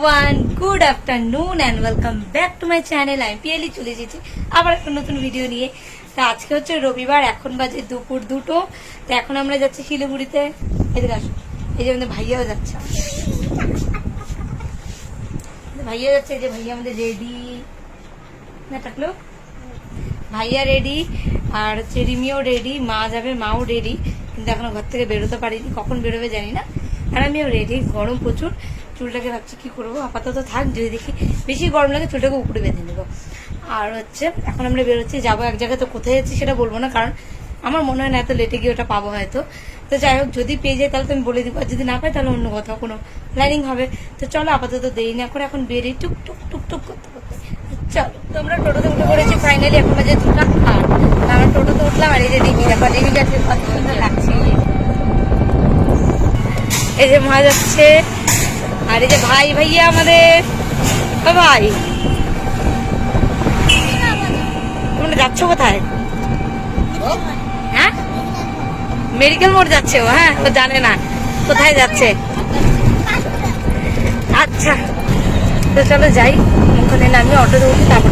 Everyone good afternoon and welcome back to my channel আমি পিয়ালি চলে এসেছি আবার একটা নতুন ভিডিও নিয়ে। তো আজকে হচ্ছে রবিবার, এখন বাজে দুপুর দুটো। তো এখন আমরা যাচ্ছি শিলিগুড়িতে। এদিকে আসো। এই যে আমাদের ভাইয়াও যাচ্ছে। ভাইয়া যাচ্ছে যে ভাইয়া আমাদের রেডি না, থাকল? ভাইয়া রেডি আর হচ্ছে রিমিও রেডি মা যাবে, মাও রেডি কিন্তু এখনও ঘর থেকে বেরোতে পারিনি। কখন বেরোবে জানি না। আর আমিও রেডি গরম প্রচুর। চুলটাকে ভাবছি কি করব? আপাতত থাক, যদি দেখি বেশি গরম লাগে চুলটাকে উপরে বেঁধে নেব। আর হচ্ছে, এখন আমরা বেরোচ্ছি, যাব এক জায়গায়। তো কোথায় যাচ্ছি সেটা বলব না, কারণ আমার মনে হয় না এত লেটে গিয়ে ওটা পাবো হয়তো। তো যাই হোক, যদি পেয়ে যাই তাহলে তো আমি বলে দিব, আর যদি না পাই তাহলে অন্য কোথাও, কোনো প্ল্যানিং হবে। তো চলো, আপাতত দেরি না করে এখন বেরিয়ে টুক টুক টুক টুক করতে করতে চলো, তো আমরা টোটোতে উঠে পড়েছি ফাইনালি এখন বাজে দুটা আর আমরা টোটোতে উঠলাম, আর এই যে রিমি দেখো রিমিটা আজকে কত সুন্দর লাগছে। এই যে মা যাচ্ছে আর এই যে ভাই ভাইয়া আমাদের। ভাই। তোমরা যাচ্ছ কোথায়? হ্যাঁ? মেডিকেল মোড় যাচ্ছে ও হ্যাঁ? ও জানে না। কোথায় যাচ্ছে? আচ্ছা। তো চলো যাই। ওখানে নামিয়ে অটোতে উঠি তারপর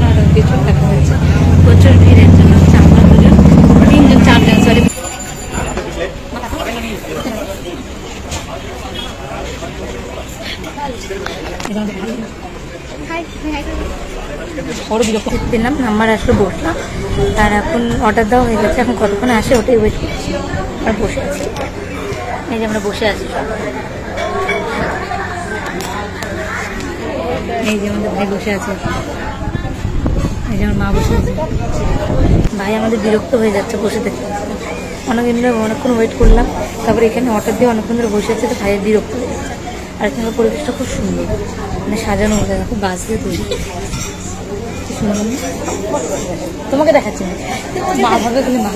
যাচ্ছে না কিছু দেখা যাচ্ছে প্রচুর ভিড়ের জন্য হচ্ছে আমরা দুজন, তিনজন, চারজন সরি বড় বিরক্ত দিলাম নাম্বার আসলে বসলাম। আর এখন অর্ডার দেওয়া হয়ে গেছে, এখন কতক্ষণে আসে ওটাই ওয়েট করছি। আর বসে আছি। এই যে আমরা বসে আছি এই যে আমাদের বসে আছে। এই যে মা বসে ভাই আমাদের বিরক্ত হয়ে যাচ্ছে বসে থেকে। অনেকদিন ধরে অনেকক্ষণ ওয়েট করলাম। তারপরে এখানে অর্ডার দিয়ে অনেকক্ষণ ধরে বসে আছে, তো ভাইয়ের বিরক্ত হয়ে যাচ্ছে। আর এখানকার পরিবেশটা খুব সুন্দর। মানে সাজানো হয়ে খুব বাস তৈরি। কি সুন্দর না? তোমাকে দেখাচ্ছি মা ভাবে তুমি মা।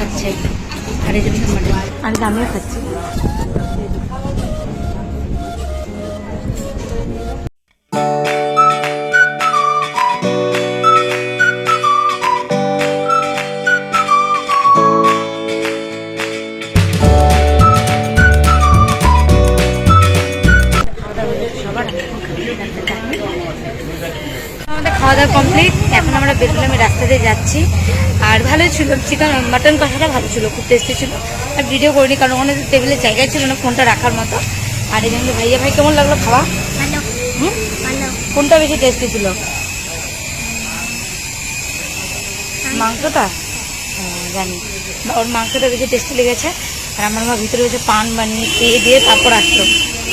খাচ্ছে। আর এই যে মাটন আর আমিও খাচ্ছি। আমাদের খাওয়া দাওয়া কমপ্লিট এখন আমরা বেরোলাম রাস্তা দিয়ে যাচ্ছি। আর ভালোই ছিল। চিকেন মাটন কষাটা ভালো ছিল। খুব টেস্টি ছিল। আর ভিডিও করিনি কারণ ওখানে টেবিলের জায়গায় ছিল না ফোনটা রাখার মতো। আর এই জন্য ভাইয়া ভাই কেমন লাগল খাওয়া? কোনটা বেশি টেস্টি ছিল? মাংসটা? হ্যাঁ, জানি। ওর মাংসটা বেশি টেস্টি লেগেছে। আর আমার মা ভিতরে বসে পান বানিয়ে খেয়ে দিয়ে তারপর আসলো।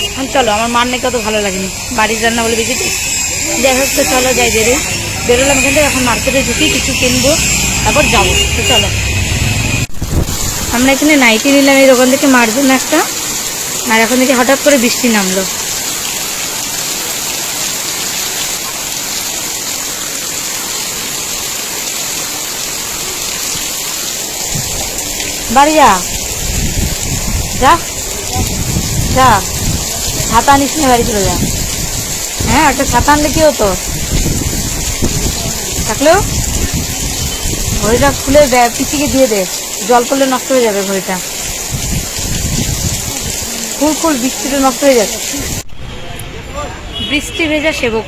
এখন চলো আমার মার নাকি অত ভালো লাগেনি। বাড়ির রান্না বলে বেশি টেস্টি হোক, তো চলো, যাই বেরোই। বেরোলাম থেকে এখন মার্কেটে ঢুকি, কিছু কিনবো, তারপর যাব। তো চলো। আমরা এখানে নাইটি নিলাম, এই দোকান থেকে মার জন্য একটা। আর এখন থেকে হঠাৎ করে বৃষ্টি নামলো। বাড়ি যা। যা। যা। ছাতা আনিস না, বাড়ি চলে যা। একটা ছাতা আনলে কি হতো? থাকলেও ঘড়িটা খুলে পিসিকে দিয়ে দে। জল পড়লে নষ্ট হয়ে যাবে ঘড়িটা। ফুল ফুল বৃষ্টিটা নষ্ট হয়ে যাবে। বৃষ্টি ভেজা সেবক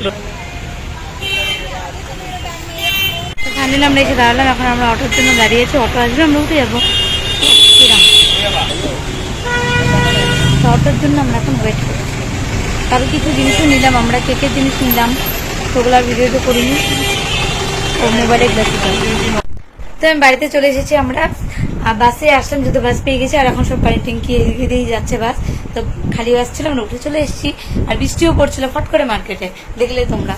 ফাইনালি আমরা এসে দাঁড়ালাম, এখন আমরা অটোর জন্য দাঁড়িয়েছি অটো আসবে, আমরা উঠে যাব। অটোর জন্য আমরা এখন ওয়েট করছি। আরও কিছু জিনিসও নিলাম, আমরা কেকের জিনিস নিলাম আর ভিডিওতে করিনি। ও মোবাইলে গ্লাস তো আমি বাড়িতে চলে এসেছি আমরা। বাসে আসলাম যেহেতু বাস পেয়ে গেছি, আর এখন সব পানি ট্যাঙ্কি এদিকে দিয়েই যাচ্ছে বাস। তো খালি বাস ছিল, আমরা উঠে চলে এসেছি। আর বৃষ্টিও পড়ছিল ফট করে মার্কেটে, দেখলে তোমরা।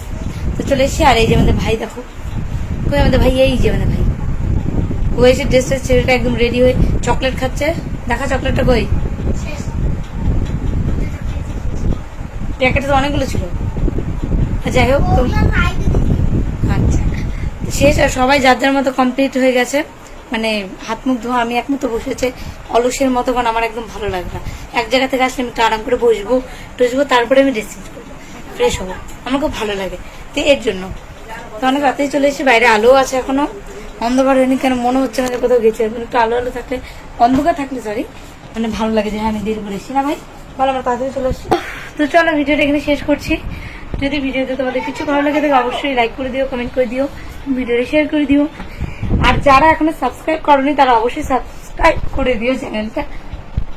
তো চলে এসেছি, আর এই যে আমাদের ভাই দেখো। কই আমাদের ভাই? এই যে আমাদের ভাই। ও এসে ড্রেসের ছেলেটা একদম রেডি হয়ে চকলেট খাচ্ছে। দেখা চকলেটটা কই? প্যাকেটে তো অনেকগুলো ছিল। যাই হোক আচ্ছা। শেষ আর সবাই যার যার মতো কমপ্লিট হয়ে গেছে। মানে হাত মুখ ধোয়া, আমি একমতো বসেছে অলসের মতো কারণ আমার একদম ভালো লাগে না। এক জায়গা থেকে আসলে আমি একটু আরাম করে বসবো, টসবো, তারপরে আমি ড্রেসিং করব। ফ্রেশ হব। আমার খুব ভালো লাগে। তো এর জন্য। তো অনেক রাতেই চলে এসেছি, বাইরে আলো আছে এখনও। অন্ধকার হয়নি কেন, মনে হচ্ছে না যে কোথাও গেছে। একটু আলো আলো থাকলে অন্ধকার থাকলে সরি মানে ভালো লাগে যে হ্যাঁ আমি দেরি করে না ভাই? বলো আমরা তাড়াতাড়ি চলে আসছি। তো চলো, ভিডিওটা এখানে শেষ করছি। যদি ভিডিওতে তোমাদের কিছু ভালো লাগে তাহলে অবশ্যই লাইক করে দিও কমেন্ট করে দিও, ভিডিওটা শেয়ার করে দিও। আর যারা এখনও সাবস্ক্রাইব করনি, তারা অবশ্যই সাবস্ক্রাইব করে দিও চ্যানেলটা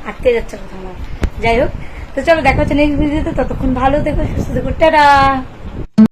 আটকে যাচ্ছে কথা আমার যাই হোক, তো চলো, দেখা হচ্ছে নেক্সট ভিডিওতে ততক্ষণ ভালো দেখো সুস্থ দেখো টাটা!